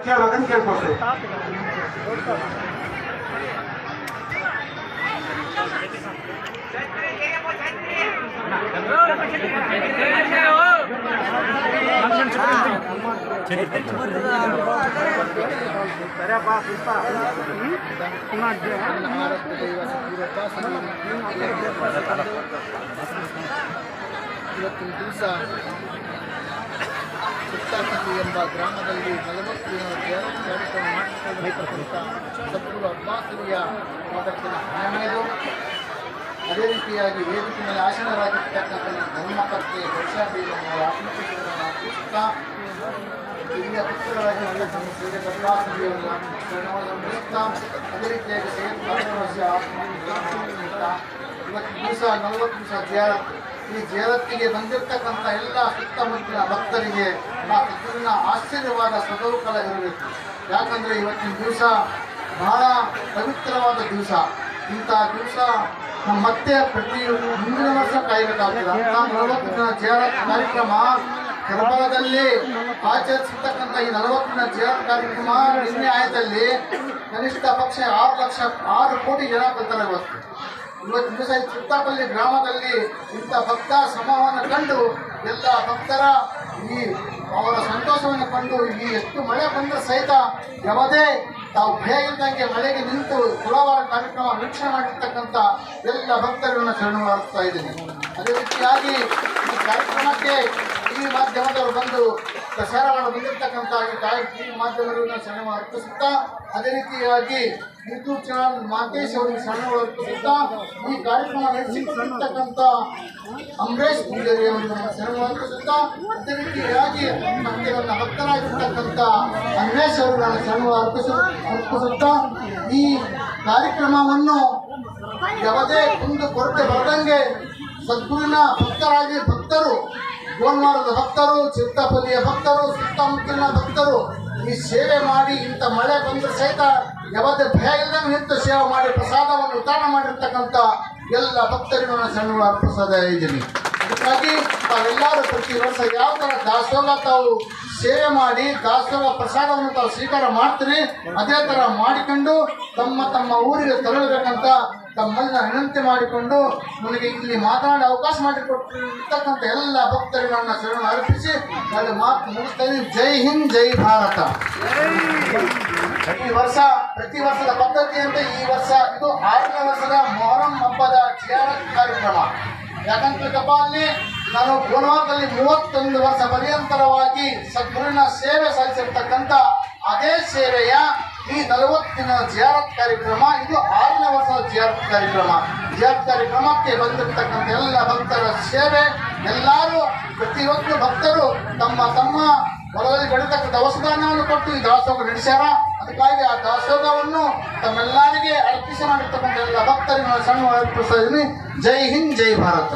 ಕೇಳ್ಬೇಕಂತ ಕೇಳ್ಕೊಳ್ತೇವೆ ಇವತ್ತಿನ ದಿವಸ ಸುತ್ತಾಕಿ ಎಂಬ ಗ್ರಾಮದಲ್ಲಿ ನಲವತ್ತು ದಿನ ದೇವರ ಕಾರ್ಯಕ್ರಮ ಮಾಡಿರ್ತಕ್ಕಂಥ ಸದ್ಗುರು ಅಬ್ಬಾಸರಿಯ ಪಾದಕ್ಕೆ ಹಣೆಯದು ಅದೇ ರೀತಿಯಾಗಿ ವೇದಿಕೆಯಲ್ಲಿ ಮೇಲೆ ಆಸೀನರಾಗಿರ್ತಕ್ಕಂಥ ಧರ್ಮಕರ್ತೆ ವರ್ಷಾದೇವಿಯನ್ನು ಆತ್ಮಚಿತ್ರವನ್ನು ಅರ್ಪಿಸುತ್ತಾ ಹಿರಿಯ ಪುತ್ರರಾಗಿ ಅದೇ ರೀತಿಯಾಗಿ ಇವತ್ತು ದಿವಸ ನಲವತ್ತು ದಿವಸ ಈ ದೇವತ್ತಿಗೆ ಬಂದಿರತಕ್ಕಂಥ ಎಲ್ಲ ಸುತ್ತಮುತ್ತಲಿನ ಭಕ್ತರಿಗೆ ಆ ಪಿತೃನ ಆಶ್ಚರ್ಯವಾದ ಸದೌಕಲ ಇರಬೇಕು ಯಾಕಂದರೆ ಇವತ್ತಿನ ದಿವಸ ಬಹಳ ಪವಿತ್ರವಾದ ದಿವಸ. ಇಂಥ ದಿವಸ ಮತ್ತೆ ಪ್ರತಿ ಮುಂದಿನ ವರ್ಷ ಕಾಯಬೇಕಾಗ್ತದೆ. ಅಂತ ನಲವತ್ತು ದಿನ ಕಾರ್ಯಕ್ರಮ ಕರ್ಬಲದಲ್ಲಿ ಆಚರಿಸಿರ್ತಕ್ಕಂಥ ಈ ನಲವತ್ತು ದಿನ ಕಾರ್ಯಕ್ರಮ ನಿನ್ನೆ ಆಯದಲ್ಲಿ ಕನಿಷ್ಠ ಪಕ್ಷ ಆರು ಲಕ್ಷ, ಆರು ಕೋಟಿ ಜನ ಬರ್ತಾರೆ ಇವತ್ತು. ಇವತ್ತು ದಿವಸ ಚಿತ್ತಾಪಲ್ಲಿ ಗ್ರಾಮದಲ್ಲಿ ಇಂಥ ಭಕ್ತ ಸಮೂಹವನ್ನು ಕಂಡು ಎಲ್ಲ ಭಕ್ತರ ಈ ಅವರ ಸಂತೋಷವನ್ನು ಕಂಡು ಈ ಎಷ್ಟು ಮಳೆ ಬಂದರೂ ಸಹಿತ ಯಾವುದೇ ತಾವು ಭಯ ಇಲ್ದಂಗೆ ಮಳೆಗೆ ನಿಂತು ಕುಲವಾರ ಕಾರ್ಯಕ್ರಮ ವೀಕ್ಷಣೆ ಮಾಡಿರ್ತಕ್ಕಂಥ ಎಲ್ಲ ಭಕ್ತರನ್ನು ಶರಣ ಮಾಡುತ್ತಾ ಇದ್ದೀನಿ. ಅದೇ ರೀತಿಯಾಗಿ ಈ ಕಾರ್ಯಕ್ರಮಕ್ಕೆ ಟಿ ವಿ ಮಾಧ್ಯಮದವರು ಬಂದು ಪ್ರಸಾರ ಮಾಡಿ ಬಂದಿರತಕ್ಕಂಥ ಈ ಟಿ ವಿ ಮಾಧ್ಯಮದವರನ್ನ ಸಣ್ಣ ಅರ್ಪಿಸುತ್ತಾ, ಅದೇ ರೀತಿಯಾಗಿ ಯೂಟ್ಯೂಬ್ ಚಾನಲ್ ಮಾತೇಶ್ ಅವರಿಗೆ ಶರಣಗಳು ಅರ್ಪಿಸುತ್ತಾ, ಈ ಕಾರ್ಯಕ್ರಮ ನಡೆಸಿಕೊಂಡಿರ್ತಕ್ಕಂಥ ಅಂಬರೀಶ್ ಪೂಜಾರಿ ಅವರಿಗೆ ಸಣ್ಣ ಅರ್ಪಿಸುತ್ತಾ, ಅದೇ ರೀತಿಯಾಗಿ ಮತ್ತೆ ನನ್ನ ಭಕ್ತರಾಗಿರ್ತಕ್ಕಂಥ ಅವರು ನಾನು ಅರ್ಪಿಸು, ಅರ್ಪಿಸುತ್ತಾ, ಈ ಕಾರ್ಯಕ್ರಮವನ್ನು ಯಾವುದೇ ಒಂದು ಕೊರತೆ ಬರದಂಗೆ ಸದ್ಗುರುವಿನ ಭಕ್ತರಾಗಿ ಭಕ್ತರು ಗೋಲ್ಮಾರದ ಭಕ್ತರು ಚಿತ್ತಪಲ್ಲಿಯ ಭಕ್ತರು, ಸುತ್ತಮುತ್ತಲಿನ ಭಕ್ತರು ಈ ಸೇವೆ ಮಾಡಿ ಇಂಥ ಮಳೆ ಬಂದರೂ ಸಹಿತ ಯಾವತ್ತೆ ಭಯ ಇಲ್ಲದೆ ನಿಂತು ಸೇವೆ ಮಾಡಿ ಪ್ರಸಾದವನ್ನು ವಿತರಣೆ ಮಾಡಿರ್ತಕ್ಕಂಥ ಎಲ್ಲ ಭಕ್ತರಿಗೂ ನಾನು ಸಣ್ಣ ಪ್ರಸಾದ ಇದ್ದೀನಿ. ಅದಕ್ಕಾಗಿ ತಾವೆಲ್ಲರೂ ಪ್ರತಿ ವರ್ಷ ಯಾವ ಥರ ದಾಸೋಹ ತಾವು ಸೇವೆ ಮಾಡಿ ದಾಸೋಹ ಪ್ರಸಾದವನ್ನು ತಾವು ಸ್ವೀಕಾರ ಮಾಡ್ತೀರಿ, ಅದೇ ಥರ ಮಾಡಿಕೊಂಡು ತಮ್ಮ ತಮ್ಮ ಊರಿಗೆ ತೆರಳಬೇಕಂತ ತಮ್ಮನ್ನ ವಿನಂತಿ ಮಾಡಿಕೊಂಡು ನನಗೆ ಇಲ್ಲಿ ಮಾತನಾಡಿ ಅವಕಾಶ ಮಾಡಿಕೊಟ್ಟಿರ್ತಕ್ಕಂಥ ಎಲ್ಲ ಭಕ್ತರಿಗೆ ನನ್ನ ಶರಣ ಅರ್ಪಿಸಿ ಅಲ್ಲಿ ಮಾತು ಮುಗಿಸ್ತೇನೆ ಜೈ ಹಿಂದ್, ಜೈ ಭಾರತ. ಈ ವರ್ಷ, ಪ್ರತಿ ವರ್ಷದ ಪದ್ಧತಿಯಂತೆ ಈ ವರ್ಷ ಇದು ಆರನೇ ವರ್ಷದ ಮೊಹರಂ ಹಬ್ಬದ ಜಿಯಾರತ್ ಕಾರ್ಯಕ್ರಮ. ಯಾಕಂತ ಅಲ್ಲಿ ನಾನು ಗೋಣವಾರದಲ್ಲಿ ಮೂವತ್ತೊಂದು ವರ್ಷ ಪರ್ಯಂತರವಾಗಿ ಸದ್ಗುರುವಿನ ಸೇವೆ ಸಲ್ಲಿಸಿರ್ತಕ್ಕಂಥ ಅದೇ ಸೇವೆಯ ಈ ನಲವತ್ತಿನ ಜಿಯಾರತ್ ಕಾರ್ಯಕ್ರಮ, ಇದು ಆರನೇ ವರ್ಷದ ಜಿಯಾರತ್ ಕಾರ್ಯಕ್ರಮ. ಜಿಯಾರತ್ ಕಾರ್ಯಕ್ರಮಕ್ಕೆ ಬಂದಿರತಕ್ಕಂಥ ಎಲ್ಲ ಭಕ್ತರ ಸೇವೆ, ಎಲ್ಲರೂ, ಪ್ರತಿಯೊಂದು ಭಕ್ತರು ತಮ್ಮ ತಮ್ಮ ಹೊಲದಲ್ಲಿ ಬೆಳೀತಕ್ಕಂಥ ಔಷಧಾನ್ಯವನ್ನು ಕೊಟ್ಟು ಈ ದಾಸೋಹ ನಡೆಸ್ಯಾರ. ಅದಕ್ಕಾಗಿ ಆ ದಾಸೋಹವನ್ನು ತಮ್ಮೆಲ್ಲರಿಗೆ ಅರ್ಪಿಸಿ ಮಾಡಿರ್ತಕ್ಕಂಥ ಎಲ್ಲ ಭಕ್ತರಿಗೆ ನಾನು ಸಣ್ಣ ಜೈ ಹಿಂದ್, ಜೈ ಭಾರತ.